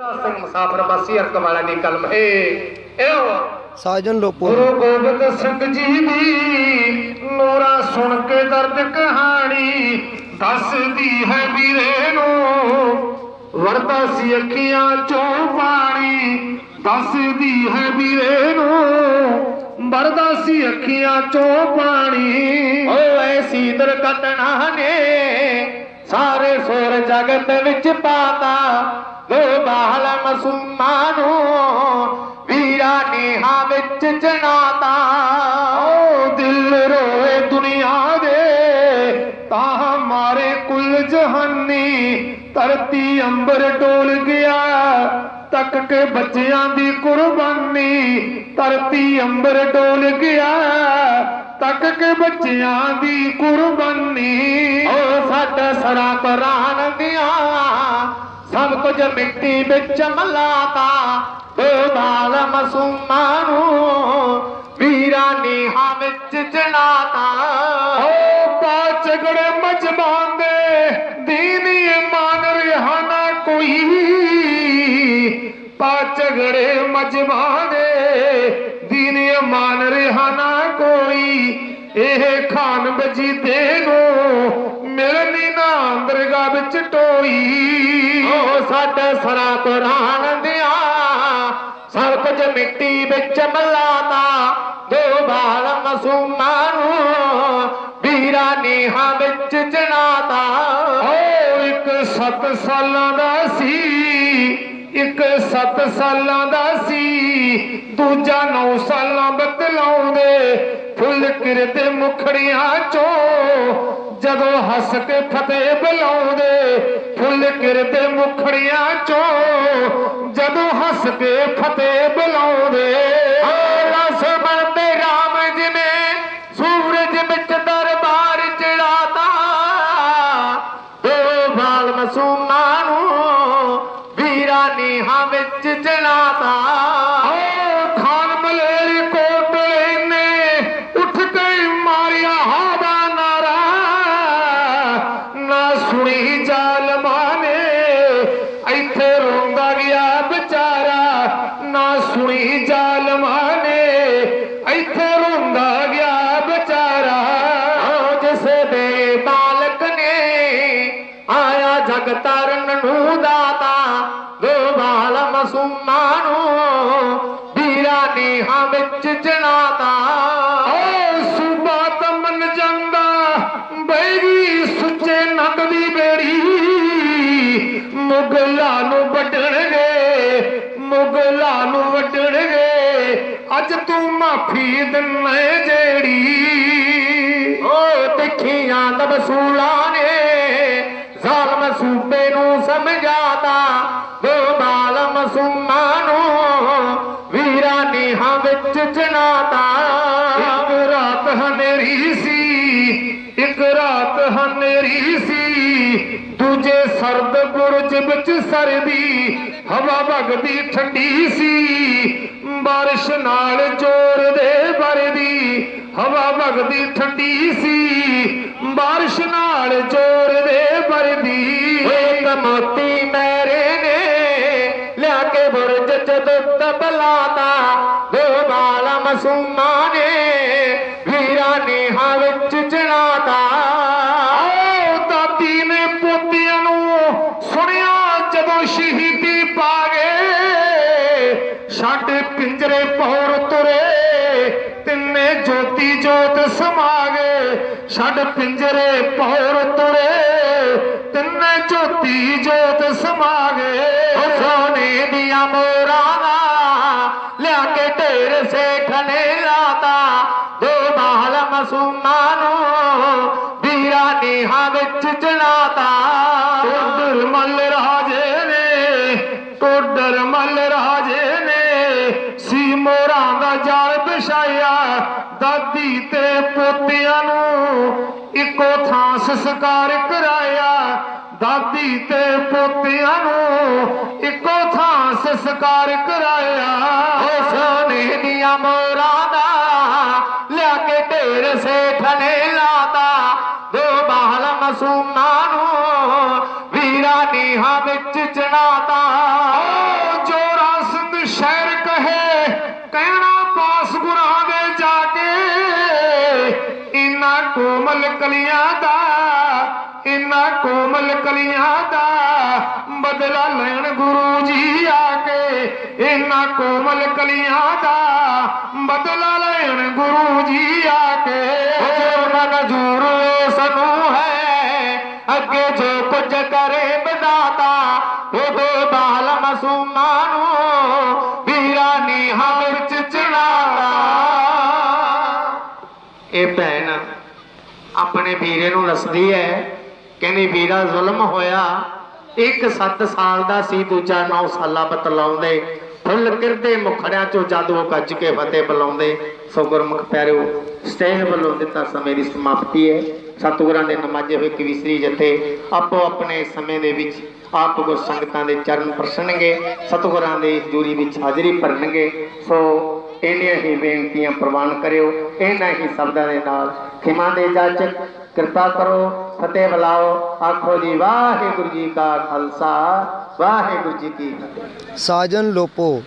ਸਿੰਘ ਮੁਸਾਫਰ ਬਾਸੀ ਅਰਕ ਵਾਲਾ ਦੀ ਕਲਮ ਏ ਇਹੋ ਸਾਜਨ ਲੋਪੋ। ਗੁਰੂ ਗੋਬਿੰਦ ਸਿੰਘ ਜੀ ਦੀ ਨੂਰਾ ਸੁਣ ਕੇ ਦਰਦ ਕਹਾਣੀ ਦੱਸਦੀ ਹੈ ਵੀਰੇ ਨੂੰ। ਵਰਦਾ ਸੀ ਅੱਖੀਆਂ ਚੋਂ ਪਾਣੀ ਦੱਸਦੀ ਹੈ ਵੀਰੇ ਨੂੰ। ਵਰਦਾ ਸੀ ਅੱਖੀਆਂ ਚੋਂ ਪਾਣੀ। ਓ ਐਸੀ ਦੁਰਘਟਨਾ ਨੇ। ਸਾਰੇ ਸੁਰ ਜਗਤ ਵਿੱਚ ਪਾਤਾ। ਦੋ ਬਾਲ ਨੂੰ ਵੀਰਾ ਨੀਹਾਂ ਵਿੱਚ ਜਨਾਤਾ ਓ ਦਿਲ ਰੋਏ ਦੁਨੀਆ ਦੇ, ਤਾਂ ਮਾਰੇ ਕੁੱਲ ਜਹਾਨੀ। ਧਰਤੀ ਅੰਬਰ ਡੋਲ ਗਿਆ, ਤੱਕ ਕੇ ਬੱਚਿਆਂ ਦੀ ਕੁਰਬਾਨੀ। ਧਰਤੀ ਅੰਬਰ ਡੋਲ ਗਿਆ, ਤੱਕ ਕੇ ਬੱਚਿਆਂ ਦੀ ਕੁਰਬਾਨੀ। ਓ ਸਾਡਾ ਸਰਾ ਕੁਰਾਨ ਦੀਆਂ ਸਭ ਕੁਝ ਮਿੱਟੀ ਵਿੱਚ ਮਲਾਤਾ ਦੋ ਮਸੂਮਾਂ ਨੂੰ ਵੀਰਾ ਨੀਹਾਂ ਵਿੱਚ ਜਨਾਤਾ ਓ ਪਾ ਝਗੜੇ ਮਜਮਾਨ ਦੇ ਦੀਨ ਇਮਾਨ ਰਿਹਾ ਨਾ ਕੋਈ। ਪਾ ਝਗੜੇ ਮਜਮਾਨ ਦੇ ਦੀਨ ਇਮਾਨ ਰਿਹਾ ਨਾ ਕੋਈ। ਇਹ ਖਾਨ ਬਜੀਦੇ ਨੂੰ ਮਿਲਣੀ ਨਾ ਦਰਗਾਹ ਵਿੱਚ ਟੋਈ। ਓ ਸਾਡਾ ਸਰਾ ਕੁਰਾਨ ਦਿਆ ਸਭ ਕੁਝ ਮਿੱਟੀ ਵਿੱਚ ਮਲਾਤਾ ਦੋ ਬਾਲ ਮਸੂਮਾਂ ਨੂੰ ਵੀਰਾ ਨੀਹਾਂ ਵਿੱਚ ਜਨਾਤਾ ਓ ਇੱਕ ਸੱਤ ਸਾਲਾਂ ਦਾ ਸੀ ਇੱਕ ਸੱਤ ਸਾਲਾਂ ਦਾ ਸੀ ਦੂਜਾ 9 ਸਾਲਾਂ ਬਤਲਾਉਂਦੇ ਫੁੱਲ ਕਿਰਦੇ ਮੁਖੜੀਆਂ ਚੋਂ। ਜਦੋਂ ਹੱਸ ਕੇ ਫਤਿਹ ਬੁਲਾਉਂਦੇ ਫੁੱਲ ਕਿਰਦੇ ਮੁਖੜੀਆਂ ਚੋਂ ਜਦੋਂ ਹੱਸ ਕੇ ਫਤਿਹ ਬੁਲਾਉਂਦੇ ਸੁਣੀ ਜ਼ਾਲਮਾਂ ਨੇ ਇੱਥੇ ਰੋਂਦਾ ਗਿਆ ਵਿਚਾਰਾ ਓ ਜਿਸ ਦੇ ਮਾਲਕ ਨੇ ਆਇਆ ਜਗ ਤਰਨ ਨੂੰ ਦਾਤਾ ਦੋ ਬਾਲ ਮਸੂਮਾਂ ਨੂੰ ਅੱਜ ਤੂੰ ਮਾਫੀ ਦਿੰਨੇ ਜਿਹੜੀ। ਓ ਤਿੱਖੀਆਂ ਦਬਸੂਲਾਂ ਨੇ, ਜ਼ਾਲਮ ਸੂਬੇ ਨੂੰ ਸਮਝਾਤਾ ਦੋ ਬਾਲ ਮਸੂਮਾਂ ਨੂੰ ਵੀਰਾ ਨੀਹਾਂ ਵਿੱਚ ਜਨਾਤਾ ਇੱਕ ਰਾਤ ਹਨੇਰੀ ਸੀ, ਇੱਕ ਰਾਤ ਹਨੇਰੀ ਸੀ, ਦੂਜੇ ਸਰਦ ਬੁਰਜ ਵਿੱਚ ਸਰਦੀ, ਹਵਾ ਵਗਦੀ ਠੰਡੀ ਸੀ। ਬਾਰਿਸ਼ ਨਾਲ ਠੰਡੀ ਸੀ ਬਾਰਿਸ਼ ਨਾਲ ਜ਼ੋਰ ਦੇ ਵਰਦੀ। ਇੱਕ ਮੋਤੀ ਮੇਰੇ ਨੇ ਲਿਆ ਕੇ ਬੁਰਜ ਚ ਦੁੱਧ ਬਲਾਤਾ ਦੋ ਬਾਲ ਮਸੂਮਾਂ ਨੇ ਵੀਰਾ ਨੀਹਾਂ ਵਿੱਚ ਜਨਾਤਾ ਓ ਦਾਦੀ ਨੇ ਪੋਤਿਆਂ ਨੂੰ ਸੁਣਿਆ ਜਦੋਂ ਸ਼ਹੀਦੀ ਛੱਡ ਪਿੰਜਰੇ ਪੌਰ ਤੁਰੇ, ਤਿੰਨੇ ਜੋਤੀ ਜੋਤ ਸਮਾ ਗਏ ਸੋਨੇ ਦੀਆਂ ਮੋਰਾਂ ਦਾ ਲਿਆ ਕੇ ਢੇਰ ਸੇਠ ਨੇ ਲਾਤਾ। ਦੋ ਮਾਲ ਮਸੂਮਾਂ ਨੂੰ ਵੀਰਾ ਨੀਹਾਂ ਵਿੱਚ ਜਨਾਤਾ ਟੋਡਰ ਮੱਲ ਰਾਜੇ ਨੇ ਟੋਡਰ ਮੱਲ ਰਾਜੇ ਨੇ, ਸੀ ਮੋਰਾਂ ਦਾ ਜਾਲ ਵਿਛਾਇਆ ਦਾਦੀ ਤੇ ਪੋਤਿਆਂ ਨੂੰ ਇੱਕੋ ਥਾਂ ਸੰਸਕਾਰ ਕਰਾਇਆ। ਦਾਦੀ ਤੇ ਪੋਤਿਆਂ ਨੂੰ ਇੱਕੋ ਥਾਂ ਸੰਸਕਾਰ ਕਰਾਇਆ। ਓ ਸੋਨੇ ਦੀਆਂ ਮੋਰਾਂ ਦਾ ਲਿਆ ਕੇ ਢੇਰ ਸੇਠ ਨੇ ਲਾਤਾ। ਦੋ ਬਾਲ ਮਸੂਮਾਂ ਨੂੰ ਵੀਰਾ ਨੀਹਾਂ ਵਿੱਚ ਚਣਾ ਕਲੀਆਂ ਦਾ ਇਨਾ ਕੋਮਲ ਕਲੀਆਂ ਦਾ ਬਦਲਾ ਲੈਣ ਗੁਰੂ ਜੀ ਆ ਕੇ। ਇਨਾ ਕੋਮਲ ਕਲੀਆਂ ਦਾ ਬਦਲਾ ਲੈਣ ਗੁਰੂ ਜੀ ਆ ਕੇ। ਮਨਜ਼ੂਰ ਸਾਨੂੰ ਹੈ। ਅੱਗੇ ਜੋ ਕੁਝ ਕਰੇ ਬਦਾਤਾ, ਉਹਦੇ ਬਾਲ ਮਸੂਮਾਂ ਨੂੰ ਵੀਰਾਂ ਨੀਹਾਂ ਵਿੱਚ ਆਪਣੇ ਵੀਰੇ ਨੂੰ ਦੱਸਦੀ ਹੈ, ਕਹਿੰਦੀ, ਵੀਰਾ, ਜ਼ੁਲਮ ਹੋਇਆ। ਇੱਕ 7 ਸਾਲ ਦਾ ਸੀ, ਦੂਜਾ 9 ਸਾਲਾ ਬਤਲਾਉਂਦੇ ਫੁੱਲ ਕਿਰਦੇ ਮੁਖੜਿਆਂ ਚੋਂ ਜਦੋਂ ਗੱਜ ਕੇ ਫਤਿਹ ਬੁਲਾਉਂਦੇ। ਸੋ ਗੁਰਮੁਖ ਪਿਆਰਿਓ ਸਟੇਜ ਵੱਲੋਂ ਦਿੱਤਾ ਸਮੇਂ ਦੀ ਸਮਾਪਤੀ ਹੈ। ਸਤਿਗੁਰਾਂ ਦੇ ਨਮਾਜ਼ੇ ਹੋਏ ਕਵਿਸਰੀ ਜਥੇ ਆਪੋ ਆਪਣੇ ਸਮੇਂ ਦੇ ਵਿੱਚ ਆਪ ਗੁਰ ਸੰਗਤਾਂ ਦੇ ਚਰਨ ਪ੍ਰਸੰਨਗੇ ਸਤਿਗੁਰਾਂ ਦੇ ਜੂਰੀ ਵਿੱਚ ਹਾਜ਼ਰੀ ਭਰਨਗੇ। ਸੋ ਇੰਨੀਆਂ ਹੀ ਬੇਨਤੀਆਂ ਪ੍ਰਵਾਨ ਕਰਿਓ ਇਹਨਾਂ ਹੀ ਸ਼ਬਦਾਂ ਦੇ ਨਾਲ ਖਿਮਾ ਦੇ ਜਾਚਕ ਕਿਰਪਾ ਕਰੋ, ਫਤਿਹ ਬੁਲਾਓ, ਆਖੋ ਜੀ, ਵਾਹਿਗੁਰੂ ਜੀ ਕਾ ਖਾਲਸਾ, ਵਾਹਿਗੁਰੂ ਜੀ ਕੀ ਫਤਿਹ। ਸਾਜਨ ਲੋਪੋ